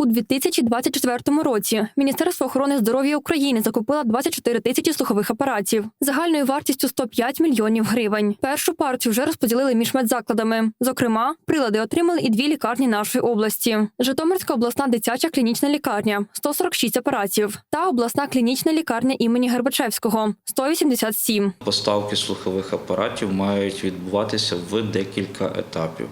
У 2024 році Міністерство охорони здоров'я України закупило 24 тисячі слухових апаратів загальною вартістю 105 мільйонів гривень. Першу партію вже розподілили між медзакладами. Зокрема, прилади отримали і дві лікарні нашої області: Житомирська обласна дитяча клінічна лікарня 146 апаратів та обласна клінічна лікарня імені Гербачевського 187. Поставки слухових апаратів мають відбуватися в декілька етапів.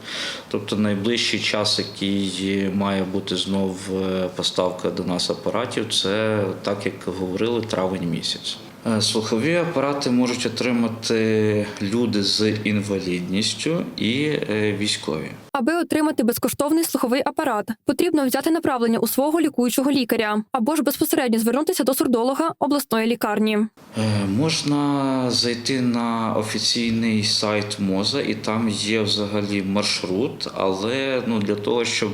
Тобто найближчий час, який має бути знов е, поставка до нас апаратів, це так як говорили, травень місяць. Е, Слухові апарати можуть отримати люди з інвалідністю і е, військові. Аби отримати безкоштовний слуховий апарат, потрібно взяти направлення у свого лікуючого лікаря або ж безпосередньо звернутися до сурдолога обласної лікарні. Е, Можна зайти на офіційний сайт МОЗа, і там є взагалі маршрут. Але ну для того, щоб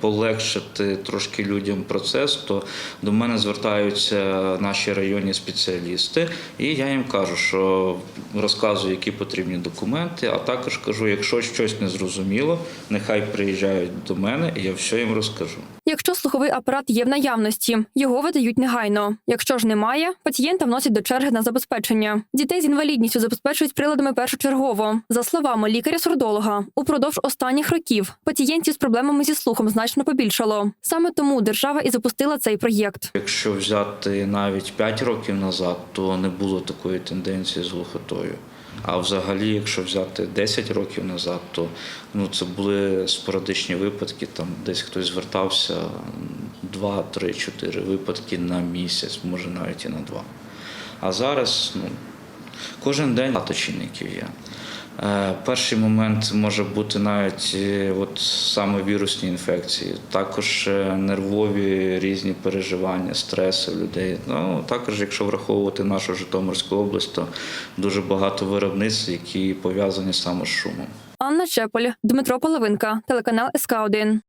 полегшити трошки людям процес, то до мене звертаються наші районні спеціалісти, і я їм кажу, що розказую, які потрібні документи. А також кажу, якщо щось не зрозуміло, нехай приїжджають до мене, і я все їм розкажу. Якщо слуховий апарат є в наявності, його видають негайно. Якщо ж немає, пацієнта вносять до черги на забезпечення. Дітей з інвалідністю забезпечують приладами першочергово. За словами лікаря-сурдолога, упродовж останніх років пацієнтів з проблемами зі слухом значно побільшало. Саме тому держава і запустила цей проєкт. Якщо взяти навіть 5 років назад, то не було такої тенденції з глухотою. А взагалі, якщо взяти 10 років назад, то ну, це були спорадичні випадки, там десь хтось звертався 2, 3, 4 випадки на місяць, може навіть і на два. А зараз ну, кожен день багато чинників є. Е, Перший момент може бути навіть е, от саме вірусні інфекції, також е, нервові різні переживання, стреси в людей. Ну також, якщо враховувати нашу Житомирську область, то дуже багато виробництв, які пов'язані саме з шумом. Анна Чеполь, Дмитро Половинка, телеканал СК 1